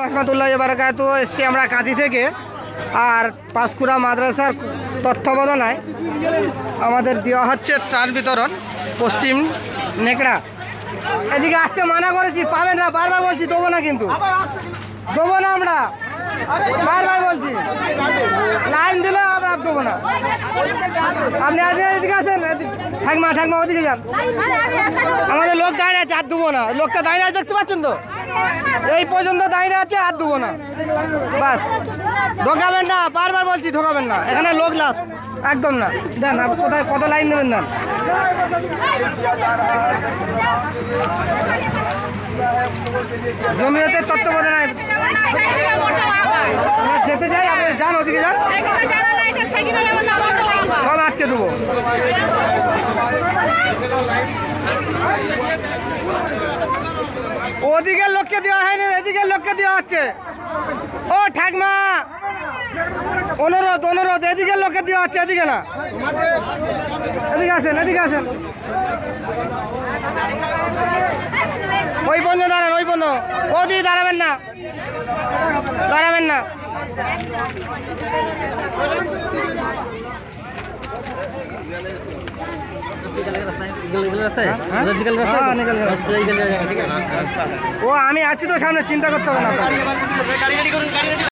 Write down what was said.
রহমতুল্লাহ বারাকাত এসছি আমরা কাঁথি থেকে। আর পাঁশকুড়া মাদ্রাসার তত্ত্বাবধানায় আমাদের দেওয়া হচ্ছে ত্রাণ বিতরণ, পশ্চিম নেকড়া। এদিকে আসতে মানা করেছি, পাবেন না, বারবার বলছি, দেবো না কিন্তু। দেবো না আমরা, বারবার বলছি। লাইন দিলে আবার দেবো না। আপনি আজকে এদিকে আসেন ঠাকমা ঠাকমা, ওদিকে যান। আমাদের লোক দাঁড়িয়ে আছে, আর দেবো না। লোকটা দাঁড়িয়ে দেখতে পাচ্ছেন তো? এই পর্যন্ত দাঁড়িয়ে আছে, আর দেবো না। বাস। ঢোকাবেন না, বারবার বলছি ঢোকাবেন না। এখানে লোক লাস একদম না। দেন আপনি কোথায়, কত লাইন দেবেন দেন। জমিয়তের তত্ত্বাবধানে যেতে চাই, আপনি যান ওদিকে যান। সব আটকে দেবো। ওদিকের লোককে দেওয়া হয়নি এদিকের লোককে দেওয়া হচ্ছে। ও ঠাকমা, অনুরোধ অনুরোধ এদিকের লোককে দেওয়া হচ্ছে, এদিকে না। এদিকে আসেন এদিকে আসেন। ওই পর্যন্ত দাঁড়ান, ওই পর্যন্ত ওদিকে দাঁড়াবেন না। দাঁড়াবেন না। ও আমি আছি তো সামনে চিন্তা করতে হবে না।